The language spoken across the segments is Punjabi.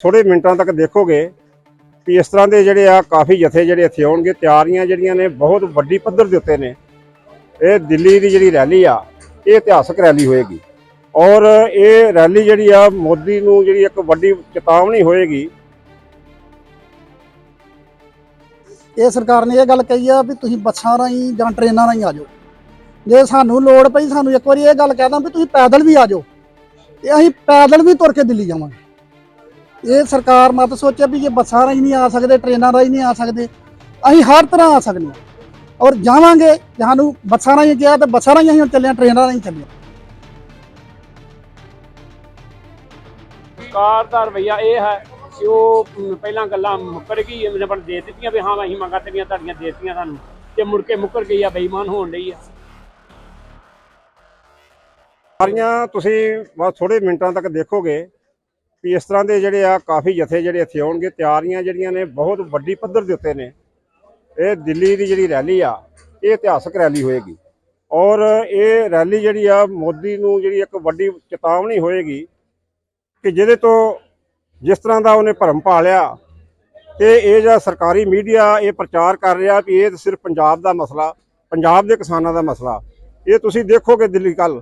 ਥੋੜੇ ਮਿੰਟਾਂ ਤੱਕ ਦੇਖੋਗੇ ਕਿ ਇਸ ਤਰ੍ਹਾਂ ਦੇ ਜਿਹੜੇ ਆ ਕਾਫੀ ਜਥੇ ਜਿਹੜੇ ਇੱਥੇ ਆਉਣਗੇ, ਤਿਆਰੀਆਂ ਜਿਹੜੀਆਂ ਨੇ ਬਹੁਤ ਵੱਡੀ ਪੱਧਰ ਦੇ ਉੱਤੇ ਨੇ। ਇਹ ਦਿੱਲੀ ਦੀ ਜਿਹੜੀ ਰੈਲੀ ਆ, ਇਹ ਇਤਿਹਾਸਕ ਰੈਲੀ ਹੋਏਗੀ। ਔਰ ਇਹ ਰੈਲੀ ਜਿਹੜੀ ਆ, ਮੋਦੀ ਨੂੰ ਜਿਹੜੀ ਇੱਕ ਵੱਡੀ ਚੇਤਾਵਨੀ ਹੋਏਗੀ। ਇਹ ਸਰਕਾਰ ਨੇ ਇਹ ਗੱਲ ਕਹੀ ਆ ਵੀ ਤੁਸੀਂ ਬੱਸਾਂ ਰਾਹੀਂ ਜਾਂ ਟ੍ਰੇਨਾਂ ਰਾਹੀਂ ਆ ਜਾਓ। ਜੇ ਸਾਨੂੰ ਲੋੜ ਪਈ, ਸਾਨੂੰ ਇੱਕ ਵਾਰੀ ਇਹ ਗੱਲ ਕਹਿ ਦਾਂ ਵੀ ਤੁਸੀਂ ਪੈਦਲ ਵੀ ਆ ਜਾਓ। ਤੇ ਅਸੀਂ ਪੈਦਲ ਵੀ ਤੁਰ ਕੇ ਦਿੱਲੀ ਜਾਵਾਂਗੇ। ਇਹ ਸਰਕਾਰ ਮਤ ਸੋਚੇ ਵੀ ਜੇ ਬੱਸਾਂ ਰਾਹੀਂ ਨਹੀਂ ਆ ਸਕਦੇ ਟ੍ਰੇਨਾਂ ਰਾਹੀਂ ਨਹੀਂ ਆ ਸਕਦੇ ਅਸੀਂ ਹਰ ਤਰ੍ਹਾਂ ਆ ਸਕਦੇ ਹਾਂ। ਔਰ ਜਾਵਾਂਗੇ ਸਾਨੂੰ ਬੱਸਾਂ ਰਾਹੀਂ ਗਿਆ ਤੇ ਬੱਸਾਂ ਰਾਹੀਂ ਅਸੀਂ ਹੁਣ ਚੱਲੇ ਹਾਂ ਟ੍ਰੇਨਾਂ ਰਾਹੀਂ ਚੱਲੇ ਹਾਂ। ਸਰਕਾਰ ਦਾ ਰਵਈਆ ਇਹ ਹੈ ਕਿ ਉਹ ਮ, ਪਹਿਲਾਂ ਗੱਲਾਂ ਮੁੱਕਰ ਗਈ ਇਹਨਾਂ ਪਰ ਦੇ ਦਿੱਤੀਆਂ ਵੀ ਹਾਂ ਅਸੀਂ ਮੰਗਾਂ ਤੇਰੀਆਂ ਤੁਹਾਡੀਆਂ ਦੇ ਦਿੱਤੀਆਂ ਸਾਨੂੰ। ਤੇ ਮੁੜ ਕੇ ਮੁੱਕਰ ਗਈ ਆ ਬੇਈਮਾਨ ਹੋਣ ਲਈ ਆ। ਸਾਰੀਆਂ ਤੁਸੀਂ ਬਸ ਥੋੜੇ ਮਿੰਟਾਂ ਤੱਕ ਦੇਖੋਗੇ ਕਿ ਇਸ ਤਰ੍ਹਾਂ ਦੇ ਜਿਹੜੇ ਆ ਕਾਫੀ ਜਥੇ ਜਿਹੜੇ ਇੱਥੇ ਆਉਣਗੇ, ਤਿਆਰੀਆਂ ਜਿਹੜੀਆਂ ਨੇ ਬਹੁਤ ਵੱਡੀ ਪੱਧਰ ਦੇ ਉੱਤੇ ਨੇ। ਇਹ ਦਿੱਲੀ ਦੀ ਜਿਹੜੀ ਰੈਲੀ ਆ, ਇਹ ਇਤਿਹਾਸਕ ਰੈਲੀ ਹੋਏਗੀ। ਔਰ ਇਹ ਰੈਲੀ ਜਿਹੜੀ ਆ, ਮੋਦੀ ਨੂੰ ਜਿਹੜੀ ਇੱਕ ਵੱਡੀ ਚੇਤਾਵਨੀ ਹੋਏਗੀ ਕਿ ਜਿਹਦੇ ਤੋਂ ਜਿਸ ਤਰ੍ਹਾਂ ਦਾ ਉਹਨੇ ਭਰਮ ਪਾਲਿਆ ਤੇ ਇਹ ਜਿਹੜਾ ਸਰਕਾਰੀ ਮੀਡੀਆ ਇਹ ਪ੍ਰਚਾਰ ਕਰ ਰਿਹਾ ਕਿ ਇਹ ਸਿਰਫ ਪੰਜਾਬ ਦਾ ਮਸਲਾ, ਪੰਜਾਬ ਦੇ ਕਿਸਾਨਾਂ ਦਾ ਮਸਲਾ। ਇਹ ਤੁਸੀਂ ਦੇਖੋਗੇ ਦਿੱਲੀ ਕੱਲ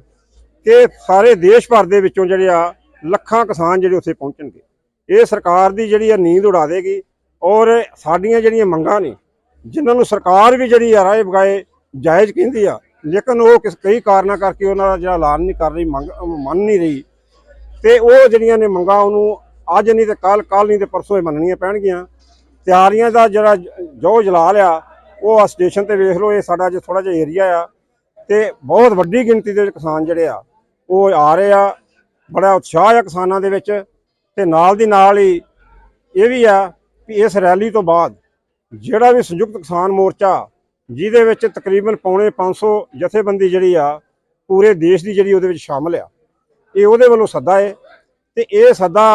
ਕਿ ਸਾਰੇ ਦੇਸ਼ ਭਰ ਦੇ ਵਿੱਚੋਂ ਜਿਹੜੇ ਆ ਲੱਖਾਂ ਕਿਸਾਨ ਜਿਹੜੇ ਉੱਥੇ ਪਹੁੰਚਣਗੇ। ਇਹ ਸਰਕਾਰ ਦੀ ਜਿਹੜੀ ਆ ਨੀਂਦ ਉਡਾ ਦੇਗੀ ਔਰ ਸਾਡੀਆਂ ਜਿਹੜੀਆਂ ਮੰਗਾਂ ਨੇ, ਜਿਨ੍ਹਾਂ ਨੂੰ ਸਰਕਾਰ ਵੀ ਜਿਹੜੀ ਆ ਰਾਏ ਬਗਾਏ ਜਾਇਜ਼ ਕਹਿੰਦੀ ਆ, ਲੇਕਿਨ ਉਹ ਕਿਸ, ਕਈ ਕਾਰਨਾਂ ਕਰਕੇ ਉਹਨਾਂ ਦਾ ਜਿਹੜਾ ਐਲਾਨ ਨਹੀਂ ਕਰ ਰਹੀ, ਮੰਗ ਮੰਨ ਨਹੀਂ ਰਹੀ। ਤੇ ਉਹ ਜਿਹੜੀਆਂ ਨੇ ਮੰਗਾਂ ਉਹਨੂੰ ਅੱਜ ਨਹੀਂ ਤੇ ਕੱਲ ਕੱਲ ਨਹੀਂ ਤੇ ਪਰਸੋਂ ਹੀ ਮੰਨਣੀਆਂ ਪੈਣਗੀਆਂ। ਤਿਆਰੀਆਂ ਦਾ ਜਿਹੜਾ ਜੋ ਜਲਾ ਲਿਆ ਉਹ ਆ ਸਟੇਸ਼ਨ ਤੇ ਵੇਖ ਲਓ, ਇਹ ਸਾਡਾ ਜੇ ਥੋੜਾ ਜਿਹਾ ਏਰੀਆ ਆ। ਤੇ ਬਹੁਤ ਵੱਡੀ ਗਿਣਤੀ ਦੇ ਵਿੱਚ ਕਿਸਾਨ ਜਿਹੜੇ ਆ, ਉਹ ਆ ਰਹੇ ਆ। ਬੜਾ ਉਤਸ਼ਾਹ ਆ ਕਿਸਾਨਾਂ ਦੇ ਵਿੱਚ ਤੇ ਨਾਲ ਦੀ ਨਾਲ ਹੀ ਇਹ ਵੀ ਆ ਕਿ ਇਸ ਰੈਲੀ ਤੋਂ ਬਾਅਦ ਜਿਹੜਾ ਵੀ ਸੰਯੁਕਤ ਕਿਸਾਨ ਮੋਰਚਾ ਜਿਹਦੇ ਵਿੱਚ ਤਕਰੀਬਨ ਪੌਣੇ 500 ਜਥੇਬੰਦੀ ਜਿਹੜੀ ਆ, ਪੂਰੇ ਦੇਸ਼ ਦੀ ਜਿਹੜੀ ਉਹਦੇ ਵਿੱਚ ਸ਼ਾਮਲ ਆ। ਇਹ ਉਹਦੇ ਵੱਲੋਂ ਸੱਦਾ ਹੈ ਤੇ ਇਹ ਸੱਦਾ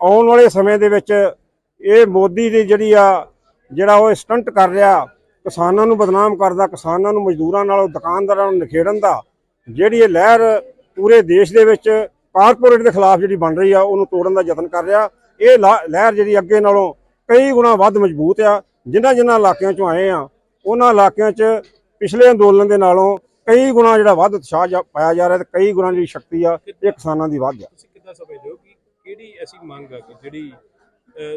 ਆਉਣ ਵਾਲੇ ਸਮੇਂ ਦੇ ਵਿੱਚ ਇਹ ਮੋਦੀ ਦੀ ਜਿਹੜੀ ਆ, ਜਿਹੜਾ ਉਹ ਸਟੰਟ ਕਰ ਰਿਹਾ, ਕਿਸਾਨਾਂ ਨੂੰ ਬਦਨਾਮ ਕਰਦਾ, ਕਿਸਾਨਾਂ ਨੂੰ ਮਜ਼ਦੂਰਾਂ ਨਾਲੋਂ ਦੁਕਾਨਦਾਰਾਂ ਨੂੰ ਨਿਖੇੜਨ ਦਾ, ਜਿਹੜੀ ਇਹ ਲਹਿਰ ਪੂਰੇ ਦੇਸ਼ ਦੇ ਵਿੱਚ ਕਾਰਪੋਰੇਟ ਦੇ ਖਿਲਾਫ ਜਿਹੜੀ ਬਣ ਰਹੀ ਆ ਉਹਨੂੰ ਤੋੜਨ ਦਾ ਯਤਨ ਕਰ ਰਿਹਾ। ਇਹ ਲਹਿਰ ਜਿਹੜੀ ਅੱਗੇ ਨਾਲੋਂ ਕਈ ਗੁਣਾ ਵੱਧ ਮਜ਼ਬੂਤ ਆ। ਜਿਨ੍ਹਾਂ ਜਿਨ੍ਹਾਂ ਇਲਾਕਿਆਂ ਚੋਂ ਆਏ ਆ ਉਹਨਾਂ ਇਲਾਕਿਆਂ 'ਚ ਪਿਛਲੇ ਅੰਦੋਲਨ ਦੇ ਨਾਲੋਂ ਕਈ ਗੁਣਾ ਜਿਹੜਾ ਵੱਧ ਉਤਸ਼ਾਹ ਪਾਇਆ ਜਾ ਰਿਹਾ ਤੇ ਕਈ ਗੁਣਾ ਜਿਹੜੀ ਸ਼ਕਤੀ ਆ ਇਹ ਕਿਸਾਨਾਂ ਦੀ ਵੱਧ ਆ। ਤੁਸੀਂ ਕਿੱਦਾਂ ਸਮਝਦੇ ਹੋ ਕਿ ਕਿਹੜੀ ਐਸੀ ਮੰਗ ਹੈ ਕਿ ਜਿਹੜੀ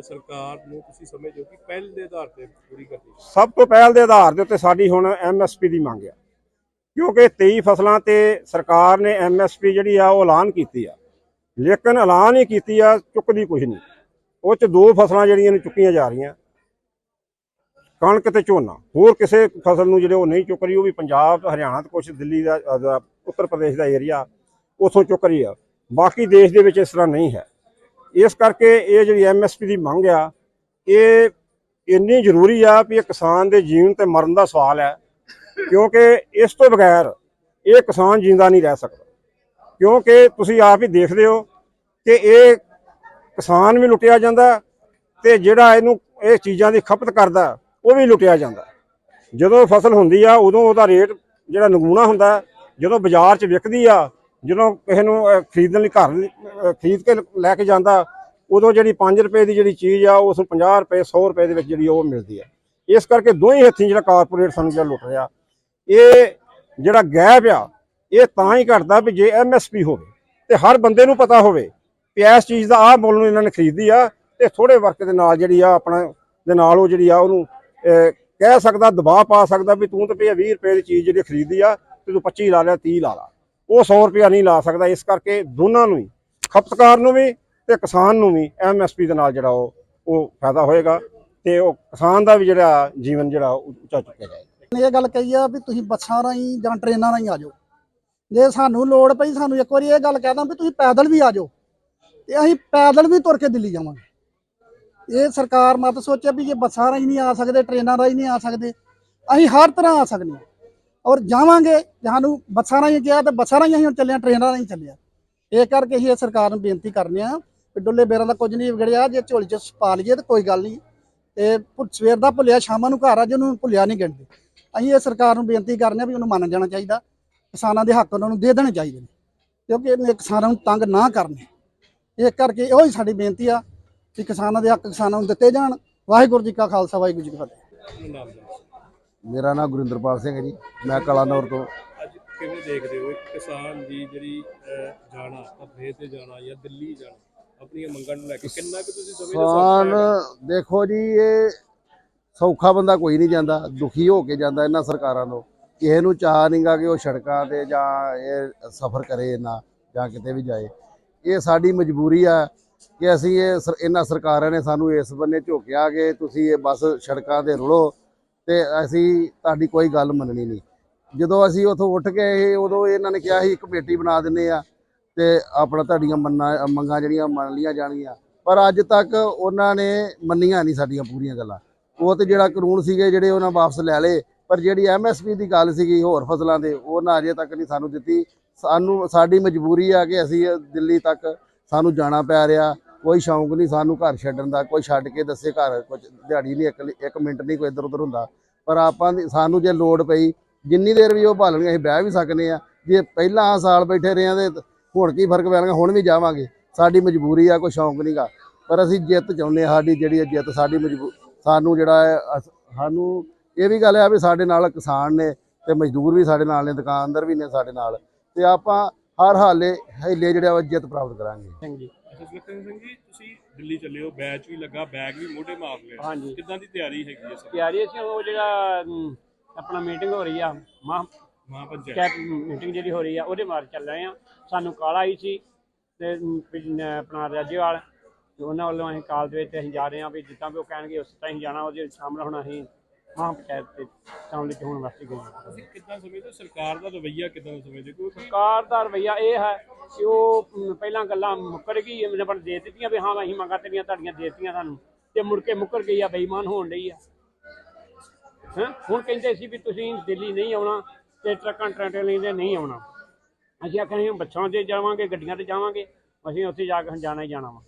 ਸਰਕਾਰ ਨੂੰ ਤੁਸੀਂ ਸਮਝਦੇ ਹੋ ਕਿ ਪਹਿਲ ਦੇ ਆਧਾਰ ਤੇ ਪੂਰੀ ਕਰਨੀ ਸਭ ਤੋਂ ਪਹਿਲ ਦੇ ਆਧਾਰ ਦੇ ਉੱਤੇ ਸਾਡੀ ਹੁਣ ਐਮਐਸਪੀ ਦੀ ਮੰਗ ਆ। ਕਿਉਂਕਿ 23 ਫਸਲਾਂ ਤੇ ਸਰਕਾਰ ਨੇ ਐਮਐਸਪੀ ਜਿਹੜੀ ਆ ਉਹ ਐਲਾਨ ਕੀਤੀ ਆ। ਲੇਕਿਨ ਐਲਾਨ ਹੀ ਕੀਤੀ ਆ, ਚੁੱਕਦੀ ਕੁਝ ਨਹੀਂ। ਉਹ ਚ ਦੋ ਫਸਲਾਂ ਜਿਹੜੀਆਂ ਨੇ ਚੁੱਕੀਆਂ ਜਾ ਰਹੀਆਂ। ਕਣਕ ਤੇ ਝੋਨਾ। ਹੋਰ ਕਿਸੇ ਫਸਲ ਨੂੰ ਜਿਹੜੇ ਉਹ ਨਹੀਂ ਚੁੱਕ ਰਹੀ, ਉਹ ਵੀ ਪੰਜਾਬ, ਹਰਿਆਣਾ ਤੇ ਕੁਝ ਦਿੱਲੀ ਦਾ ਉੱਤਰ ਪ੍ਰਦੇਸ਼ ਦਾ ਏਰੀਆ ਉਥੋਂ ਚੁੱਕ ਰਹੀ ਆ। ਬਾਕੀ ਦੇਸ਼ ਦੇ ਵਿੱਚ ਇਸ ਤਰ੍ਹਾਂ ਨਹੀਂ ਹੈ। ਇਸ ਕਰਕੇ ਇਹ ਜਿਹੜੀ ਐਮਐਸਪੀ ਦੀ ਮੰਗ ਆ, ਇਹ ਇੰਨੀ ਜ਼ਰੂਰੀ ਆ ਵੀ ਇਹ ਕਿਸਾਨ ਦੇ ਜੀਵਨ ਤੇ ਮਰਨ ਦਾ ਸਵਾਲ ਹੈ। ਕਿਉਂਕਿ ਇਸ ਤੋਂ ਬਗੈਰ ਇਹ ਕਿਸਾਨ ਜਿੰਦਾ ਨਹੀਂ ਰਹਿ ਸਕਦਾ। ਕਿਉਂਕਿ ਤੁਸੀਂ ਆਪ ਹੀ ਦੇਖਦੇ ਹੋ ਕਿ ਇਹ ਕਿਸਾਨ ਵੀ ਲੁੱਟਿਆ ਜਾਂਦਾ ਤੇ ਜਿਹੜਾ ਇਹਨੂੰ ਇਹ ਚੀਜ਼ਾਂ ਦੀ ਖਪਤ ਕਰਦਾ, ਉਹ ਵੀ ਲੁੱਟਿਆ ਜਾਂਦਾ। ਜਦੋਂ ਫਸਲ ਹੁੰਦੀ ਆ, ਉਦੋਂ ਉਹਦਾ ਰੇਟ ਜਿਹੜਾ ਨਗੂਣਾ ਹੁੰਦਾ, ਜਦੋਂ ਬਾਜ਼ਾਰ 'ਚ ਵਿਕਦੀ ਆ, ਜਦੋਂ ਕਿਸੇ ਨੂੰ ਖਰੀਦਣ ਲਈ ਘਰ ਖਰੀਦ ਕੇ ਲੈ ਕੇ ਜਾਂਦਾ, ਉਦੋਂ ਜਿਹੜੀ 5 ਰੁਪਏ ਦੀ ਜਿਹੜੀ ਚੀਜ਼ ਆ, ਉਸ ਨੂੰ 50 ਰੁਪਏ 100 ਰੁਪਏ ਦੇ ਵਿੱਚ ਜਿਹੜੀ ਉਹ ਮਿਲਦੀ ਆ। ਇਸ ਕਰਕੇ ਦੋਹੀਂ ਹੱਥੀਂ ਜਿਹੜਾ ਕਾਰਪੋਰੇਟ ਸਾਨੂੰ ਜਿਹੜਾ ਲੁੱਟ ਰਿਹਾ ਇਹ ਜਿਹੜਾ ਗੈਪ ਆ, ਇਹ ਤਾਂ ਹੀ ਘਟਦਾ ਵੀ ਜੇ ਐਮਐਸਪੀ ਹੋਵੇ ਤੇ ਹਰ ਬੰਦੇ ਨੂੰ ਪਤਾ ਹੋਵੇ ਵੀ ਇਸ ਚੀਜ਼ ਦਾ ਆਹ ਮੁੱਲ ਨੂੰ ਇਹਨਾਂ ਨੇ ਖਰੀਦੀ ਆ ਤੇ ਥੋੜੇ ਵਰਕ ਦੇ ਨਾਲ ਜਿਹੜੀ ਆ ਆਪਣਾ, ਦੇ ਨਾਲ ਉਹ ਜਿਹੜੀ ਆ ਉਹਨੂੰ ਕਹਿ ਸਕਦਾ, ਦਬਾਅ ਪਾ ਸਕਦਾ ਵੀ ਤੂੰ ਤੇ ਭਈ 20 ਰੁਪਏ ਦੀ ਚੀਜ਼ ਜਿਹੜੀ ਖਰੀਦੀ ਆ ਤੇ ਤੂੰ 25 ਲਾ ਲਿਆ 30 ਲਾ ਲਾ। ਉਹ 100 ਰੁਪਇਆ ਨਹੀਂ ਲਾ ਸਕਦਾ, ਇਸ ਕਰਕੇ ਦੋਨਾਂ ਨੂੰ ਹੀ, ਖਪਤਕਾਰ ਨੂੰ ਵੀ ਤੇ ਕਿਸਾਨ ਨੂੰ ਵੀ ਐਮਐਸਪੀ ਦੇ ਨਾਲ ਜਿਹੜਾ ਉਹ ਉਹ ਫਾਇਦਾ ਹੋਏਗਾ ਤੇ ਉਹ ਕਿਸਾਨ ਦਾ ਵੀ ਜਿਹੜਾ ਜੀਵਨ ਜਿਹੜਾ ਉਹ ਉੱਚਾ ਚੁੱਕਿਆ ਜਾਏਗਾ। ਇਹ ਗੱਲ ਕਹੀ ਆ ਵੀ ਤੁਸੀਂ ਬੱਸਾਂ ਰਾਹੀਂ ਜਾਂ ਟ੍ਰੇਨਾਂ ਰਾਹੀਂ ਆ ਜਾਓ। ਜੇ ਸਾਨੂੰ ਲੋੜ ਪਈ, ਸਾਨੂੰ ਇੱਕ ਵਾਰੀ ਇਹ ਗੱਲ ਕਹਿ ਦਾਂ ਵੀ ਤੁਸੀਂ ਪੈਦਲ ਵੀ ਆ ਜਾਓ ਤੇ ਅਸੀਂ ਪੈਦਲ ਵੀ ਤੁਰ ਕੇ ਦਿੱਲੀ ਜਾਵਾਂਗੇ। ਇਹ ਸਰਕਾਰ ਮਤ ਸੋਚੇ ਵੀ ਜੇ ਬੱਸਾਂ ਰਾਹੀਂ ਨਹੀਂ ਆ ਸਕਦੇ, ਟ੍ਰੇਨਾਂ ਰਾਹੀਂ ਨਹੀਂ ਆ ਸਕਦੇ, ਅਸੀਂ ਹਰ ਤਰ੍ਹਾਂ ਆ ਸਕਦੇ ਹਾਂ। ਔਰ ਜਾਵਾਂਗੇ ਜੇ ਸਾਨੂੰ ਬੱਸਾਂ ਰਾਹੀਂ ਗਿਆ ਤੇ ਬੱਸਾਂ ਰਾਹੀਂ ਅਸੀਂ ਚੱਲਿਆ ਚੱਲੇ ਟ੍ਰੇਨਾਂ ਰਾਹੀਂ ਚੱਲਿਆ ਹਾਂ। ਇਹ ਕਰਕੇ ਅਸੀਂ ਇਹ ਸਰਕਾਰ ਨੂੰ ਬੇਨਤੀ ਕਰਨੇ ਆ ਕਿ ਡੁੱਲੇ ਬੇਰਾਂ ਦਾ ਕੁਝ ਨਹੀਂ ਵਿਗੜਿਆ, ਜੇ ਝੋਲੀ ਚ ਪਾ ਲਈਏ ਤਾਂ ਕੋਈ ਗੱਲ ਨਹੀਂ। ਤੇ ਭੁ- ਸਵੇਰ ਦਾ ਭੁੱਲਿਆ, ਸ਼ਾਮਾਂ ਨੂੰ ਘਰ ਆ ਜਿਹਨੂੰ ਭੁੱਲਿਆ ਨਹੀਂ ਗਿਣਦੇ। ਅਸੀਂ ਇਹ ਸਰਕਾਰ ਨੂੰ ਬੇਨਤੀ ਕਰਨੇ ਆ ਵੀ ਉਹਨੂੰ ਮੰਨ ਜਾਣਾ ਚਾਹੀਦਾ। ਕਿਸਾਨਾਂ ਦੇ ਹੱਕ ਉਹਨਾਂ ਨੂੰ ਦੇ ਦੇਣੇ ਚਾਹੀਦੇ ਨੇ। ਕਿਉਂਕਿ ਇਹਨੇ ਕਿਸਾਨਾਂ ਨੂੰ ਤੰਗ ਨਾ ਕਰਨੇ। ਇਹ ਕਰਕੇ ਇਹੋ ਹੀ ਸਾਡੀ ਬੇਨਤੀ ਆ ਕਿ ਕਿਸਾਨਾਂ ਦੇ ਹੱਕ ਕਿਸਾਨਾਂ ਨੂੰ ਦਿੱਤੇ ਜਾਣ। ਵਾਹਿਗੁਰੂ ਜੀ ਕਾ ਖਾਲਸਾ ਵਾਹਿਗੁਰੂ ਜੀ ਕੀ ਫਤਿਹ। ਮੇਰਾ ਨਾਮ ਗੁਰਿੰਦਰਪਾਲ ਸਿੰਘ ਹੈ ਜੀ। ਮੈਂ ਕਲਾਨੌਰ ਤੋਂ। ਅੱਜ ਕਿਵੇਂ ਦੇਖਦੇ ਹੋ? ਇੱਕ ਕਿਸਾਨ ਦੀ ਜਿਹੜੀ ਜਾਣਾ ਧਰਨੇ ਤੇ ਜਾਣਾ ਜਾਂ ਦਿੱਲੀ ਜਾਣਾ ਆਪਣੀਆਂ ਮੰਗਾਂ ਨੂੰ ਲੈ ਕੇ ਕਿੰਨਾ ਕੁ ਤੁਸੀਂ ਸਮਝਦੇ ਹੋ ਕਿਸਾਨ? ਦੇਖੋ ਜੀ ਇਹ ਸੌਖਾ ਬੰਦਾ ਕੋਈ ਨਹੀਂ ਜਾਂਦਾ, ਦੁਖੀ ਹੋ ਕੇ ਜਾਂਦਾ ਇਹਨਾਂ ਸਰਕਾਰਾਂ ਤੋਂ। ਕਿਸੇ ਨੂੰ ਚਾਹ ਨਹੀਂਗਾ ਕਿ ਉਹ ਸੜਕਾਂ ਤੇ ਜਾਂ ਇਹ ਸਫ਼ਰ ਕਰੇ ਇਹਨਾਂ ਜਾਂ ਕਿਤੇ ਵੀ ਜਾਏ। ਇਹ ਸਾਡੀ ਮਜਬੂਰੀ ਆ ਕਿ ਅਸੀਂ ਇਹ ਸਰ- ਇਹਨਾਂ ਸਰਕਾਰਾਂ ਨੇ ਸਾਨੂੰ ਇਸ ਬੰਨੇ ਝੋਕਿਆ ਕਿ ਤੁਸੀਂ ਇਹ ਬਸ ਸੜਕਾਂ ਤੇ ਰੁਲੋ ਤੇ ਅਸੀਂ ਤੁਹਾਡੀ ਕੋਈ ਗੱਲ ਮੰਨਣੀ ਨਹੀਂ ਜਦੋਂ ਅਸੀਂ ਉੱਥੋਂ ਉੱਠ ਕੇ ਉਦੋਂ ਇਹਨਾਂ ਨੇ ਕਿਹਾ ਸੀ, ਇੱਕ ਕਮੇਟੀ ਬਣਾ ਦਿੰਨੇ ਆ ਤੇ ਆਪਣਾ ਤੁਹਾਡੀਆਂ ਮੰਨਾਂ, ਮੰਗਾਂ ਜਿਹੜੀਆਂ ਮੰਨ ਲੀਆਂ ਜਾਣਗੀਆਂ। ਪਰ ਅੱਜ ਤੱਕ ਉਹਨਾਂ ਨੇ ਮੰਨੀਆਂ ਨਹੀਂ ਸਾਡੀਆਂ ਪੂਰੀਆਂ ਗੱਲਾਂ। ਉਹ ਤੇ ਜਿਹੜਾ ਕਾਨੂੰਨ ਸੀਗੇ ਜਿਹੜੇ ਉਹਨਾਂ ਵਾਪਸ ਲੈ ਲਏ, ਪਰ ਜਿਹੜੀ ਐਮਐਸਪੀ ਦੀ ਗੱਲ ਸੀਗੀ ਹੋਰ ਫਸਲਾਂ ਦੇ, ਉਹ ਨਾ ਅਜੇ ਤੱਕ ਨਹੀਂ ਸਾਨੂੰ ਦਿੱਤੀ। ਸਾਨੂੰ, ਸਾਡੀ ਮਜਬੂਰੀ ਆ ਕਿ ਅਸੀਂ ਦਿੱਲੀ ਤੱਕ ਸਾਨੂੰ ਜਾਣਾ ਪੈ ਰਿਹਾ। ਕੋਈ ਸ਼ੌਂਕ ਨਹੀਂ ਸਾਨੂੰ ਘਰ ਛੱਡਣ ਦਾ, ਕੋਈ ਛੱਡ ਕੇ ਦੱਸੇ ਘਰ ਕੁਝ ਦਿਹਾੜੀ ਨਹੀਂ, ਇੱਕ ਇੱਕ ਮਿੰਟ ਨਹੀਂ ਕੋਈ ਇੱਧਰ ਉੱਧਰ ਹੁੰਦਾ। ਪਰ ਆਪਾਂ ਸਾਨੂੰ ਜੇ ਲੋੜ ਪਈ, ਜਿੰਨੀ ਦੇਰ ਵੀ ਉਹ ਭਾਲਣਗੇ, ਅਸੀਂ ਬਹਿ ਵੀ ਸਕਨੇ ਆ। ਜੇ ਪਹਿਲਾਂ ਸਾਲ ਬੈਠੇ ਰਹੇ ਆ ਤੇ ਹੁਣ ਕੀ ਫ਼ਰਕ ਪੈਣਾ ਹੁਣ ਵੀ ਜਾਵਾਂਗੇ। ਸਾਡੀ ਮਜਬੂਰੀ ਆ, ਕੋਈ ਸ਼ੌਂਕ ਨਹੀਂਗਾ ਪਰ ਅਸੀਂ ਜਿੱਤ ਚਾਹੁੰਦੇ ਹਾਂ, ਸਾਡੀ ਜਿਹੜੀ ਇਹ ਜਿੱਤ, ਸਾਡੀ ਮਜਬੂ ਸਾਨੂੰ ਜਿਹੜਾ ਹੈ ਅਸ- ਸਾਨੂੰ ਇਹ ਵੀ ਗੱਲ ਆ ਵੀ ਸਾਡੇ ਨਾਲ ਕਿਸਾਨ ਨੇ ਤੇ ਮਜ਼ਦੂਰ ਵੀ ਸਾਡੇ ਨਾਲ ਨੇ ਦੁਕਾਨਦਾਰ ਵੀ ਨੇ ਸਾਡੇ ਨਾਲ ਤੇ ਆਪਾਂ ਹਰ ਹਾਲੇ ਹੀਲੇ ਜਿਹੜੇ ਜਿੱਤ ਪ੍ਰਾਪਤ ਕਰਾਂਗੇ। ਸਿੰਘ ਜੀ ਅੱਛਾ ਸੁਲੱਖਣ ਸਿੰਘ ਜੀ ਤੁਸੀਂ ਦਿੱਲੀ ਚੱਲੇ ਹੋ ਬੈਚ ਵੀ ਲੱਗਾ ਬੈਗ ਵੀ ਮੋਢੇ ਮਾਰ ਲਿਆ। ਹਾਂਜੀ। ਕਿੱਦਾਂ ਦੀ ਤਿਆਰੀ ਹੈਗੀ ਹੈ ਸਰ? ਤਿਆਰੀ ਸੀ ਉਹ ਜਿਹੜਾ ਅਮ, ਆਪਣਾ ਮੀਟਿੰਗ ਹੋ ਰਹੀ ਆ ਮਹਾ ਮਹਾਂ ਪੰਚਾਇਤ ਕੈਬ ਮੀਟਿੰਗ ਜਿਹੜੀ ਹੋ ਰਹੀ ਆ ਉਹਦੇ ਮਾਰ ਚੱਲ ਰਹੇ ਆ। ਸਾਨੂੰ ਕਾਲ ਆਈ ਸੀ ਤੇ ਅਮ, ਵੀ ਆਪਣਾ ਰਾਜੇਵਾਲ ਤੇ ਉਹਨਾਂ ਵੱਲੋਂ ਅਸੀਂ ਕਾਲ ਦੇ ਵਿੱਚ ਅਸੀਂ ਜਾ ਰਹੇ ਆ ਵੀ ਜਿੱਦਾਂ ਵੀ ਉਹ ਕਹਿਣਗੇ ਉਸ ਤਰ੍ਹਾਂ ਹੀ ਜਾਣਾ ਉਹਦੇ ਵਿੱਚ ਸ਼ਾਮਲ ਹੋਣਾ ਅਸੀਂ ਮਹਾ ਪੰਚਾਇਤ ਤੇ ਸ਼ਾਮਲ ਹੋਣ ਵਾਸਤੇ ਗਏ ਹਾਂ। ਤੁਸੀਂ ਕਿੱਦਾਂ ਸਮਝਦੇ ਹੋ? ਸਰਕਾਰ ਦਾ ਰਵੱਈਆ ਕਿੱਦਾਂ ਦਾ ਸਮਝਦੇ ਹੋ? ਕਿਉਂਕਿ ਸਰਕਾਰ ਦਾ ਰਵਈਆ ਇਹ ਹੈ ਕਿ ਉਹ ਪਹਿਲਾਂ ਗੱਲਾਂ ਮੁੱਕਰ ਗਈ ਮੈਨੂੰ ਬਣ ਦੇ ਦਿੱਤੀਆਂ ਵੀ ਹਾਂ ਅਸੀਂ ਮੰਗਾਂ ਤੇਰੀਆਂ ਤੁਹਾਡੀਆਂ ਦੇ ਦਿੱਤੀਆਂ ਤੁਹਾਨੂੰ ਤੇ ਮੁੜ ਕੇ ਮੁੱਕਰ ਗਈ ਆ ਬੇਈਮਾਨ ਹੋਣ ਲਈ ਆ ਹੈਂ ਹੁਣ ਕਹਿੰਦੇ ਸੀ ਵੀ ਤੁਸੀਂ ਦਿੱਲੀ ਨਹੀਂ ਆਉਣਾ ਤੇ ਟਰੱਕਾਂ ਟਰੈਕਟਰ ਲੈਂਦੇ ਨਹੀਂ ਆਉਣਾ ਅਸੀਂ ਆਖਿਆ ਅਸੀਂ ਬੱਸਾਂ ਤੇ ਜਾਵਾਂਗੇ ਗੱਡੀਆਂ ਤੇ ਜਾਵਾਂਗੇ ਅਸੀਂ ਉੱਥੇ ਜਾ ਕੇ ਹੁਣ ਜਾਣਾ ਹੀ ਜਾਣਾ ਵਾ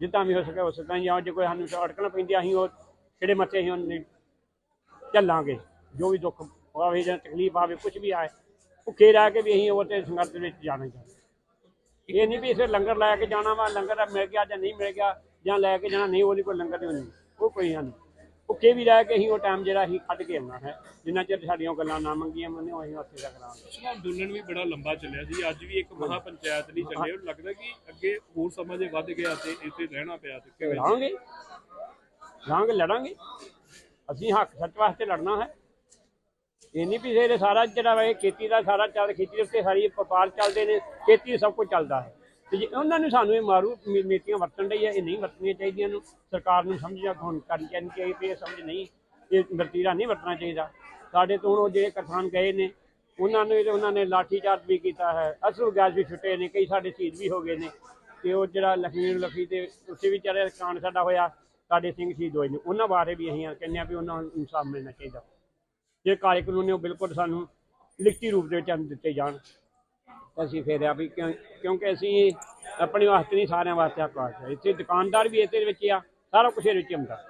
ਜਿੱਦਾਂ ਵੀ ਹੋ ਸਕੇ ਉਸ ਤਰ੍ਹਾਂ ਹੀ ਜੇ ਕੋਈ ਸਾਨੂੰ ਅਟਕਣ ਪੈਂਦੀ ਆ, ਅਸੀਂ ਉਹ ਕਿਹੜੇ ਮੱਥੇ ਅਸੀਂ ਉਹਨੇ ਚੱਲਾਂਗੇ ਜੋ ਵੀ ਦੁੱਖ ਆਵੇ ਜਾਂ ਤਕਲੀਫ ਆਵੇ ਕੁਝ ਵੀ ਆਏ ਭੁੱਖੇ ਰਹਿ ਕੇ ਵੀ ਅਸੀਂ ਉਹ ਤੇ ਸੰਘਰਸ਼ ਦੇ ਵਿੱਚ ਜਾਣਾ ਚਾਹੁੰਦੇ ਇਹ ਨਹੀਂ ਵੀ ਇਸੇ ਲੰਗਰ ਲੈ ਕੇ ਜਾਣਾ ਵਾ ਲੰਗਰ ਮਿਲ ਗਿਆ ਜਾਂ ਨਹੀਂ ਮਿਲ ਗਿਆ ਜਾਂ ਲੈ ਕੇ ਜਾਣਾ ਨਹੀਂ ਉਹਦੀ ਕੋਈ ਲੰਗਰ ਨਹੀਂ ਹੋਣੀ। ਉਹ ਕੋਈ ਨਹੀਂ। ਭੁੱਖੇ ਵੀ ਰਹਿ ਕੇ ਅਸੀਂ ਉਹ ਟਾਈਮ ਜਿਹੜਾ ਅਸੀਂ ਕੱਢ ਕੇ ਆਉਣਾ ਹੈ। ਜਿੰਨਾ ਚਿਰ ਸਾਡੀਆਂ ਉਹ ਗੱਲਾਂ ਨਾ ਮੰਗੀਆਂ ਮੰਨੇ ਅਸੀਂ ਉੱਥੇ ਤੱਕ ਕਰਾਂਗੇ। ਪਿਛਲਾ ਅੰਦੋਲਨ ਵੀ ਬੜਾ ਲੰਬਾ ਚੱਲਿਆ ਸੀ। ਅੱਜ ਵੀ ਇੱਕ ਮਹਾ ਪੰਚਾਇਤ ਲਈ ਚੱਲੇ ਹੋ। ਲੱਗਦਾ ਕਿ ਅੱਗੇ ਹੋਰ ਸਮਾਂ ਜੇ ਵੱਧ ਗਿਆ ਤੇ ਇੱਥੇ ਰਹਿਣਾ ਪਿਆ ਤੇ ਕਿਵੇਂ? ਲੜਾਂਗੇ। ਲੜਾਂਗੇ ਲੜਾਂਗੇ। ਅਸੀਂ ਹੱਕ ਸੱਚ ਵਾਸਤੇ ਲੜਨਾ ਹੈ। ਇਹ ਨਹੀਂ ਵੀ ਸਾਰਾ ਜਿਹੜਾ ਵਾ ਇਹ ਖੇਤੀ ਦਾ ਸਾਰਾ ਚੱਲ ਖੇਤੀ ਦੇ ਉੱਤੇ ਸਾਰੀ ਵਪਾਰ ਚੱਲਦੇ ਨੇ। ਖੇਤੀ ਸਭ ਕੁਝ ਚੱਲਦਾ ਹੈ। ਤੇ ਜੇ ਉਹਨਾਂ ਨੂੰ ਸਾਨੂੰ ਇਹ ਮਾਰੂ ਨੀ- ਨੀਤੀਆਂ ਵਰਤਣ ਲਈ ਹੈ ਇਹ ਨਹੀਂ ਵਰਤਣੀਆਂ ਚਾਹੀਦੀਆਂ ਨੂੰ ਸਰਕਾਰ ਨੂੰ ਸਮਝਿਆ ਹੁਣ ਕਰਨੀ ਚਾਹੀਦੀ ਹੈ ਇਹ ਸਮਝ ਨਹੀਂ, ਇਹ ਵਰਤੀਰਾ ਨਹੀਂ ਵਰਤਣਾ ਚਾਹੀਦਾ। ਸਾਡੇ ਤੋਂ ਉਹ ਜਿਹੜੇ ਕਿਸਾਨ ਗਏ ਨੇ, ਉਹਨਾਂ ਨੇ ਤੇ ਉਹਨਾਂ ਨੇ ਲਾਠੀ ਚਾਰਜ ਵੀ ਕੀਤਾ ਹੈ ਅਸਰੂ ਗੈਸ ਵੀ ਛੁੱਟੇ ਨੇ, ਕਈ ਸਾਡੇ ਸ਼ਹੀਦ ਵੀ ਹੋ ਗਏ ਨੇ। ਤੇ ਉਹ ਜਿਹੜਾ ਲਖਮੀਰ ਲਖੀ ਤੇ ਉੱਥੇ ਵੀ ਚਾਰੇ ਕਾਂਡ ਸਾਡਾ ਹੋਇਆ, ਸਾਡੇ ਸਿੰਘ ਸ਼ਹੀਦ ਹੋਏ ਨੇ। ਉਹਨਾਂ ਬਾਰੇ ਵੀ ਅਸੀਂ ਕਹਿੰਦੇ ਹਾਂ ਵੀ ਉਹਨਾਂ ਨੂੰ ਇਨਸਾਫ ਮਿਲਣਾ ਚਾਹੀਦਾ। ਜੇ ਕਾਲੇ ਕਾਨੂੰਨ ਨੇ ਉਹ ਬਿਲਕੁਲ ਸਾਨੂੰ ਲਿਖਤੀ ਰੂਪ ਦੇ ਵਿੱਚ ਦਿੱਤੇ ਜਾਣ। ਅਸੀਂ ਫਿਰ ਆ ਵੀ ਕਿਉਂ- ਕਿਉਂਕਿ ਅਸੀਂ ਆਪਣੇ ਵਾਸਤੇ ਨਹੀਂ ਸਾਰਿਆਂ ਵਾਸਤੇ ਹੱਕ ਵਾਸਤੇ ਇੱਥੇ ਦੁਕਾਨਦਾਰ ਵੀ ਇਹਦੇ ਵਿੱਚ ਆ, ਸਾਰਾ ਕੁਝ ਇਹਦੇ ਵਿੱਚ ਹੀ ਹੁੰਦਾ।